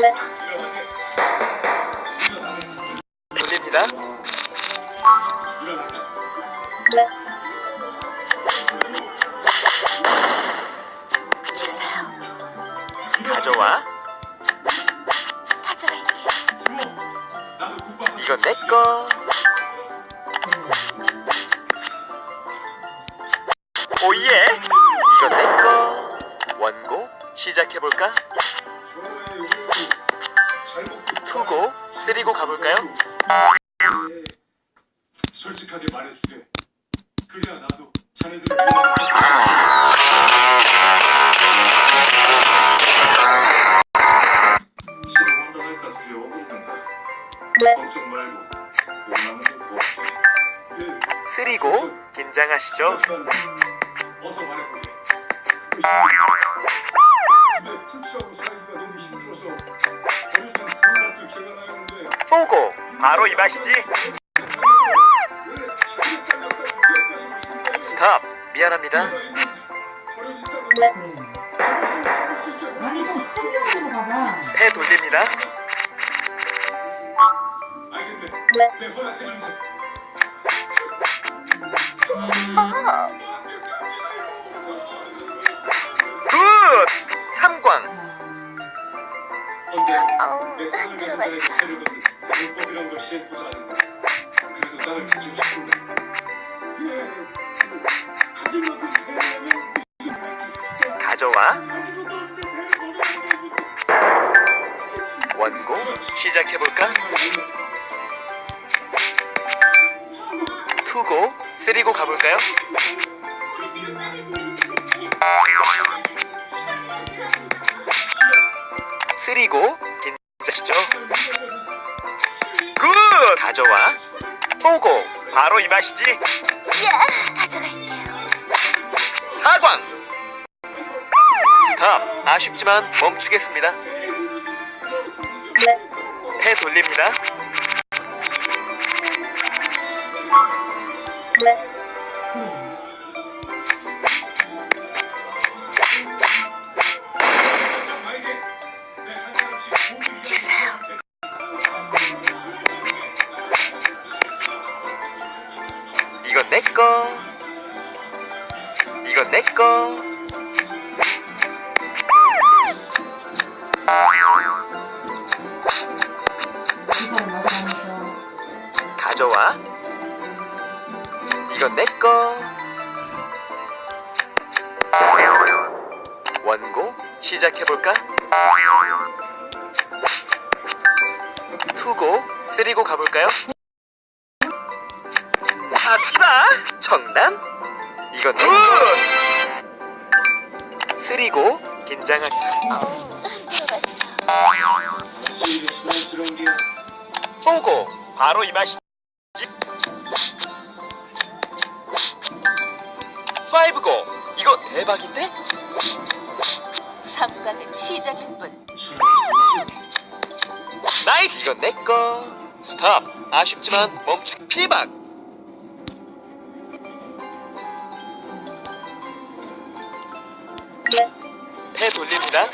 돌립니다. 주세요. 가져와. 가져갈게요. 이건 내 거. 오예. 이건 내 거. 원고 시작해 볼까? 투고 쓰리고 가볼까요? 솔직하게 말해주게. 그래야 나도 자네들. 걱정 말고 쓰리고 긴장하시죠? 어서 말해보게. 보고 바로 이 맛이지. 스탑. 미안합니다. 패 돌립니다. 굿. 삼광. 딸을 들어봤어. 가져와. 원고 시작해 볼까? 투고 쓰리고 가볼까요? 쓰리고 긴장하시죠? 굿! 가져와. 보고 바로 이 맛이지. 예, 가져갈게요. 사광. 스탑. 아쉽지만 멈추겠습니다. 패 돌립니다. 주세요. 이건 내 거. 이건 내 거. 가져와. 이건 내 거. 원고 시작해 볼까? 투고 쓰리고 가볼까요? 아싸! 정단? 이건 내 거. 쓰리고. 시원스러운 게 보고 바로 이 맛이지. 파이브고 이거 대박인데? 삼각은 시작일 뿐. 나이스 이건 내 거. 스탑. 아쉽지만 멈추. 피박. 패 돌립니다.